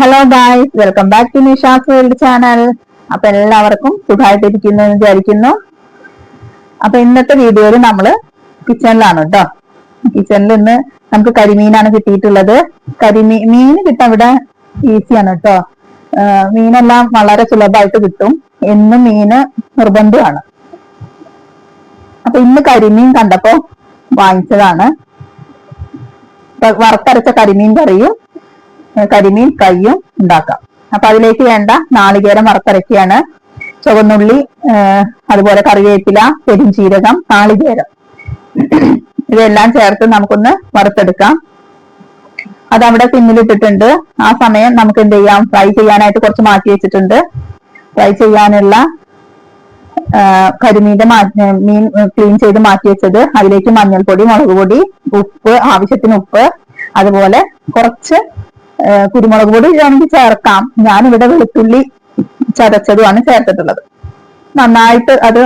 Hello guys welcome back to Nisha's world channel അപ്പൊ എല്ലാവർക്കും സുഖമായിട്ടിരിക്കുന്നു എന്ന് വിചാരിക്കുന്നു. അപ്പൊ ഇന്നത്തെ വീഡിയോയിൽ നമ്മൾ കിച്ചണിലാണ് കേട്ടോ കിച്ചണിൽ ഇന്ന് നമുക്ക് കരിമീനാണ് കിട്ടിയിട്ടുള്ളത്. കരിമീൻ മീൻ കിട്ടാൻ ഇവിടെ ഈസിയാണ് കേട്ടോ മീനെല്ലാം വളരെ സുലഭമായിട്ട് കിട്ടും. എന്നും മീന് നിർബന്ധമാണ്. അപ്പൊ ഇന്ന് കരിമീൻ കണ്ടപ്പോ വാങ്ങിച്ചതാണ്. വറുത്തരച്ച കരിമീൻ കറിയും കരിമീൻ കയ്യും ഉണ്ടാക്കാം. അപ്പൊ അതിലേക്ക് വേണ്ട നാളികേരം വറുത്തരക്കുകയാണ് ചുവന്നുള്ളി അതുപോലെ കറിവേപ്പില പെരുംജീരകം നാളികേരം. ഇതെല്ലാം ചേർത്ത് നമുക്കൊന്ന് വറുത്തെടുക്കാം. അത് അവിടെ പിന്നിലിട്ടിട്ടുണ്ട് ആ സമയം നമുക്ക് എന്ത് ചെയ്യാം? ഫ്രൈ ചെയ്യാനായിട്ട് കുറച്ച് മാറ്റി വെച്ചിട്ടുണ്ട്. ഫ്രൈ ചെയ്യാനുള്ള കരിമീന്റെ മീൻ ക്ലീൻ ചെയ്ത് മാറ്റി വെച്ചത് അതിലേക്ക് മഞ്ഞൾപ്പൊടി മുളക് പൊടി ഉപ്പ് ആവശ്യത്തിന് ഉപ്പ് അതുപോലെ കുറച്ച് കുരുമുളക് പൊടി വേണമെങ്കിൽ ചേർക്കാം. ഞാനിവിടെ വെളുത്തുള്ളി ചതച്ചതുമാണ് ചേർത്തിട്ടുള്ളത്. നന്നായിട്ട് അത്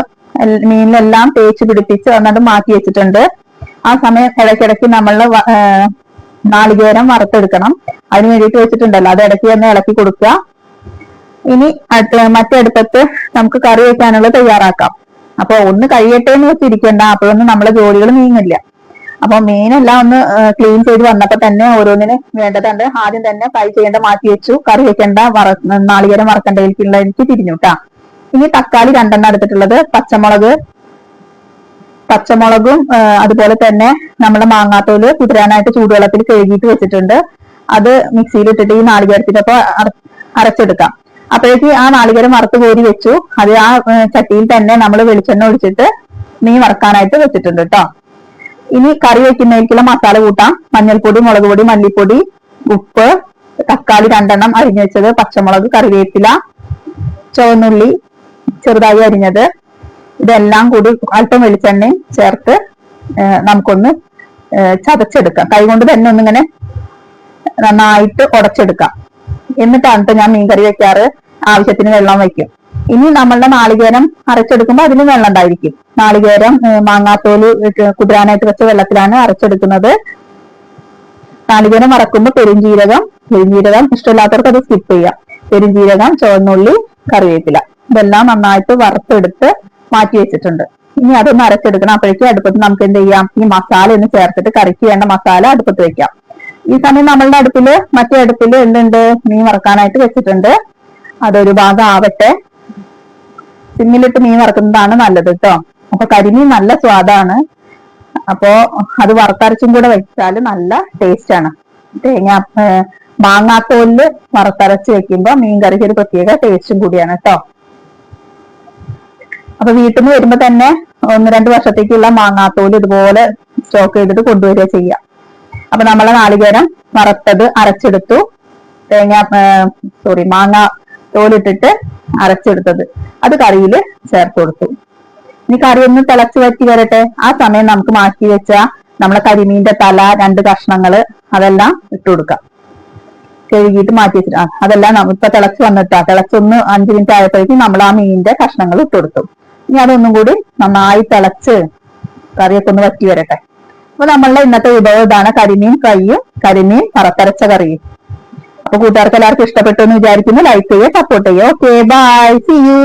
മീനിലെല്ലാം തേച്ച് പിടിപ്പിച്ച് നന്നായിട്ട് മാറ്റി വെച്ചിട്ടുണ്ട്. ആ സമയം ഇടയ്ക്കിടയ്ക്ക് നമ്മൾ നാളികേരം വറുത്തെടുക്കണം. അതിന് വേണ്ടിയിട്ട് വെച്ചിട്ടുണ്ടല്ലോ. അത് ഇടയ്ക്ക് ഒന്ന് ഇളക്കി കൊടുക്കുക. ഇനി മറ്റേ അടുപ്പത്ത് നമുക്ക് കറി വെക്കാനുള്ള തയ്യാറാക്കാം. അപ്പൊ ഒന്ന് കഴിയട്ടെ എന്ന് വെച്ചിരിക്കണ്ട. അപ്പോഴൊന്നും നമ്മളെ ജോലികൾ നീങ്ങില്ല. അപ്പൊ എല്ലാം ഒന്ന് ക്ലീൻ ചെയ്ത് വന്നപ്പോ തന്നെ ഓരോന്നിന് വേണ്ടതുണ്ട് ആദ്യം തന്നെ ഫ്രൈ ചെയ്യേണ്ട മാറ്റി വെച്ചു. കറി വെക്കേണ്ട വറ നാളികേരം വറക്കേണ്ടതിലേക്കുള്ള എനിക്ക് തിരിഞ്ഞു കേട്ടാ ഇനി തക്കാളി രണ്ടെണ്ണം എടുത്തിട്ടുള്ളത് പച്ചമുളക് പച്ചമുളകും അതുപോലെ തന്നെ നമ്മുടെ മാങ്ങാത്തോൽ കുതിരാനായിട്ട് ചൂടുവെള്ളത്തിൽ കഴുകിയിട്ട് വെച്ചിട്ടുണ്ട്. അത് മിക്സിയിൽ ഇട്ടിട്ട് ഈ നാളികേരത്തിനൊപ്പം അരച്ചെടുക്കാം. അപ്പോഴേക്ക് ആ നാളികേരം വറുത്ത് കോരി വെച്ചു. അത് ആ ചട്ടിയിൽ തന്നെ നമ്മൾ വെളിച്ചെണ്ണ ഒഴിച്ചിട്ട് മീൻ വറക്കാനായിട്ട് വെച്ചിട്ടുണ്ട് കേട്ടോ ഇനി കറി വെക്കുന്നതിലേക്കുള്ള മസാല കൂട്ടാം. മഞ്ഞൾപ്പൊടി മുളക് പൊടി മല്ലിപ്പൊടി ഉപ്പ് തക്കാളി രണ്ടെണ്ണം അരിഞ്ഞു വെച്ചത് പച്ചമുളക് കറിവേപ്പില ചുവന്നുള്ളി ചെറുതായി അരിഞ്ഞത്. ഇതെല്ലാം കൂടി അല്പം വെളിച്ചെണ്ണയും ചേർത്ത് നമുക്കൊന്ന് ചതച്ചെടുക്കാം. കൈകൊണ്ട് തന്നെ ഒന്നിങ്ങനെ നന്നായിട്ട് ഉടച്ചെടുക്കാം. എന്നിട്ടാണ് ഞാൻ മീൻകറി വെക്കാറ്. ആവശ്യത്തിന് വെള്ളം വയ്ക്കും. ഇനി നമ്മളുടെ നാളികേരം അരച്ചെടുക്കുമ്പോൾ അതിന് വെള്ളം ഉണ്ടായിരിക്കും. നാളികേരം മാങ്ങാത്തോൽ കുതിരാനായിട്ട് വെച്ച വെള്ളത്തിലാണ് അരച്ചെടുക്കുന്നത്. നാളികേരം വറക്കുമ്പോൾ പെരുംജീരകം പെരുംജീരകം ഇഷ്ടമില്ലാത്തവർക്ക് അത് സ്കിപ്പ് ചെയ്യാം. പെരുംജീരകം ചുവന്നുള്ളി കറിവേപ്പില. ഇതെല്ലാം നന്നായിട്ട് വറുത്തെടുത്ത് മാറ്റി വെച്ചിട്ടുണ്ട്. ഇനി അതൊന്ന് അരച്ചെടുക്കണം. അപ്പോഴേക്കും അടുപ്പത്ത് നമുക്ക് എന്ത് ചെയ്യാം? ഈ മസാല ഒന്ന് ചേർത്തിട്ട് കറിക്ക് വേണ്ട മസാല അടുപ്പത്ത് വെക്കാം. ഈ സമയം നമ്മളുടെ അടുപ്പിൽ മറ്റേ അടുപ്പിൽ എന്തുണ്ട്? മീൻ വറക്കാനായിട്ട് വെച്ചിട്ടുണ്ട്. അതൊരു ഭാഗം ആവട്ടെ. സിമ്മിലിട്ട് മീൻ വറുക്കുന്നതാണ് നല്ലത് കേട്ടോ അപ്പൊ കരിമീൻ നല്ല സ്വാദാണ്. അപ്പോ അത് വറുത്തരച്ചും കൂടെ വെച്ചാൽ നല്ല ടേസ്റ്റ് ആണ് തേങ്ങ മാങ്ങാത്തോലിൽ വറുത്തരച്ച് വെക്കുമ്പോ മീൻ കറിക്ക് ഒരു പ്രത്യേക ടേസ്റ്റും കൂടിയാണ് കേട്ടോ അപ്പൊ വീട്ടിൽ നിന്ന് വരുമ്പോ തന്നെ ഒന്ന് രണ്ട് വർഷത്തേക്കുള്ള മാങ്ങാത്തോൽ ഇതുപോലെ സ്റ്റോക്ക് ചെയ്തിട്ട് കൊണ്ടുവരിക ചെയ്യാം. അപ്പൊ നമ്മളെ നാളികേരം വറുത്തത് അരച്ചെടുത്തു. തേങ്ങ സോറി മാങ്ങ തോലിട്ടിട്ട് അരച്ചെടുത്തത്. അത് കറിയിൽ ചേർത്ത് കൊടുത്തു. ഇനി കറി ഒന്ന് തിളച്ചു വറ്റി വരട്ടെ. ആ സമയം നമുക്ക് മാറ്റി വെച്ച നമ്മളെ കരിമീന്റെ തല രണ്ട് കഷ്ണങ്ങൾ അതെല്ലാം ഇട്ട് കൊടുക്കാം. കഴുകിയിട്ട് മാറ്റി വെച്ചിട്ട്. അതെല്ലാം ഇപ്പൊ തിളച്ച് വന്നിട്ടാ. തിളച്ചൊന്ന് അഞ്ചു മിനിറ്റ് ആയപ്പോഴേക്കും നമ്മൾ ആ മീനിന്റെ കഷ്ണങ്ങൾ ഇട്ട് കൊടുത്തു. ഇനി അതൊന്നും കൂടി നന്നായി തിളച്ച് കറിയൊക്കെ ഒന്ന് വറ്റി വരട്ടെ. അപ്പൊ നമ്മളുടെ ഇന്നത്തെ വിഭവം ഇതാണ് കരിമീൻ കൈയും കരിമീൻ പറത്തരച്ച കറിയും. അപ്പൊ കൂട്ടുകാർക്ക് എല്ലാവർക്കും ഇഷ്ടപ്പെട്ടു എന്ന് വിചാരിക്കുന്നു. ലൈക്ക് ചെയ്യുക സപ്പോർട്ട് ചെയ്യുക ഓക്കെ ബൈ സി യു